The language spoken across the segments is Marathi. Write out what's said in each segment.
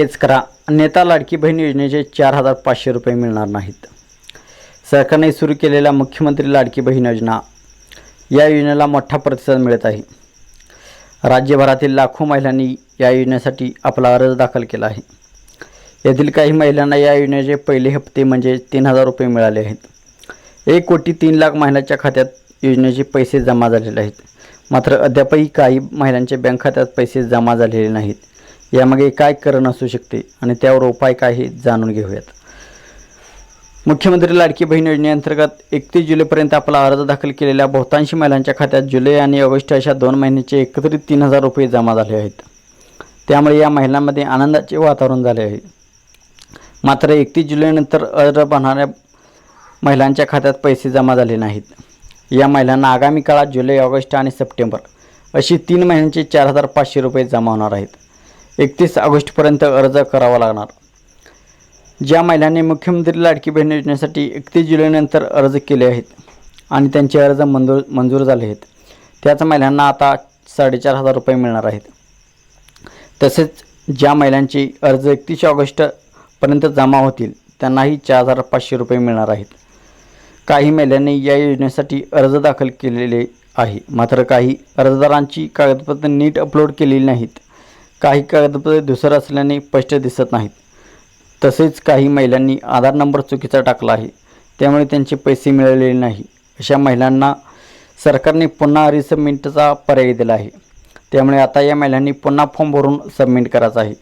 हेच करा. नेता लाडकी बहीण योजनेचे चार हजार पाचशे रुपये मिळणार नाहीत. सरकारने सुरू केलेल्या मुख्यमंत्री लाडकी बहीण योजना. या योजनेला मोठा प्रतिसाद मिळत आहे. राज्यभरातील लाखो महिलांनी या योजनेसाठी आपला अर्ज दाखल केला आहे. येथील काही महिलांना या योजनेचे पहिले हप्ते म्हणजे तीन हजार रुपये मिळाले आहेत. एक कोटी तीन लाख महिलांच्या खात्यात योजनेचे पैसे जमा झालेले आहेत. मात्र अद्यापही काही महिलांच्या बँक खात्यात पैसे जमा झालेले नाहीत. यामागे काय कारण असू शकते आणि त्यावर उपाय काय हे जाणून घेऊयात. मुख्यमंत्री लाडकी बहीण योजनेअंतर्गत एकतीस जुलैपर्यंत आपला अर्ज दाखल केलेल्या बहुतांशी महिलांच्या खात्यात जुलै आणि ऑगस्ट अशा दोन महिन्याचे एकत्रित तीन हजार रुपये जमा झाले आहेत. त्यामुळे या महिलांमध्ये आनंदाचे वातावरण झाले आहे. मात्र एकतीस जुलैनंतर अर्ज भरणाऱ्या महिलांच्या खात्यात पैसे जमा झाले नाहीत. या महिलांना आगामी काळात जुलै ऑगस्ट आणि सप्टेंबर अशी तीन महिन्यांचे चार हजार पाचशे रुपये जमा होणार आहेत. एकतीस ऑगस्टपर्यंत अर्ज करावा लागणार. ज्या महिलांनी मुख्यमंत्री लाडकी बहीण योजनेसाठी एकतीस जुलैनंतर अर्ज केले आहेत आणि त्यांचे अर्ज मंजूर मंजूर झाले आहेत त्याच महिलांना आता साडेचार हजार रुपये मिळणार आहेत. तसेच ज्या महिलांचे अर्ज एकतीस ऑगस्टपर्यंत जमा होतील त्यांनाही चार हजार पाचशे रुपये मिळणार आहेत. काही महिलांनी या योजनेसाठी अर्ज दाखल केलेले आहे मात्र काही अर्जदारांची कागदपत्रे नीट अपलोड केलेली नाहीत. काही कागदपत्रे दुसरं असल्याने स्पष्ट दिसत नाहीत. तसेच काही महिलांनी आधार नंबर चुकीचा टाकला आहे. त्यामुळे त्यांचे पैसे मिळालेले नाही. अशा महिलांना सरकारने पुन्हा रिसबमिटचा पर्याय दिला आहे. त्यामुळे आता या महिलांनी पुन्हा फॉर्म भरून सबमिट करायचा आहे.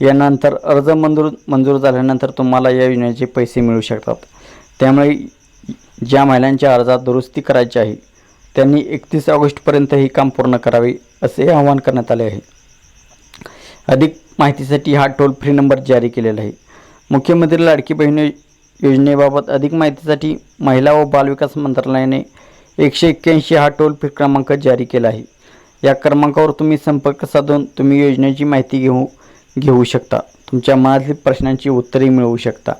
यानंतर अर्ज मंजूर मंजूर झाल्यानंतर तुम्हाला या योजनेचे पैसे मिळू शकतात. त्यामुळे ज्या महिलांच्या अर्जात दुरुस्ती करायची आहे त्यांनी एकतीस ऑगस्टपर्यंत हे काम पूर्ण करावे असे आवाहन करण्यात आले आहे. अधिक माहितीसाठी हा टोल फ्री नंबर जारी केलेला आहे. मुख्यमंत्री लाडकी बहीण योजनेबाबत अधिक माहितीसाठी महिला व बालविकास मंत्रालयाने एकशे एक्क्याऐंशी हा टोल फ्री क्रमांक जारी केला आहे. या क्रमांकावर तुम्ही संपर्क साधून तुम्ही योजनेची माहिती घेऊ घेऊ शकता. तुमच्या मनातील प्रश्नांची उत्तरे मिळवू शकता.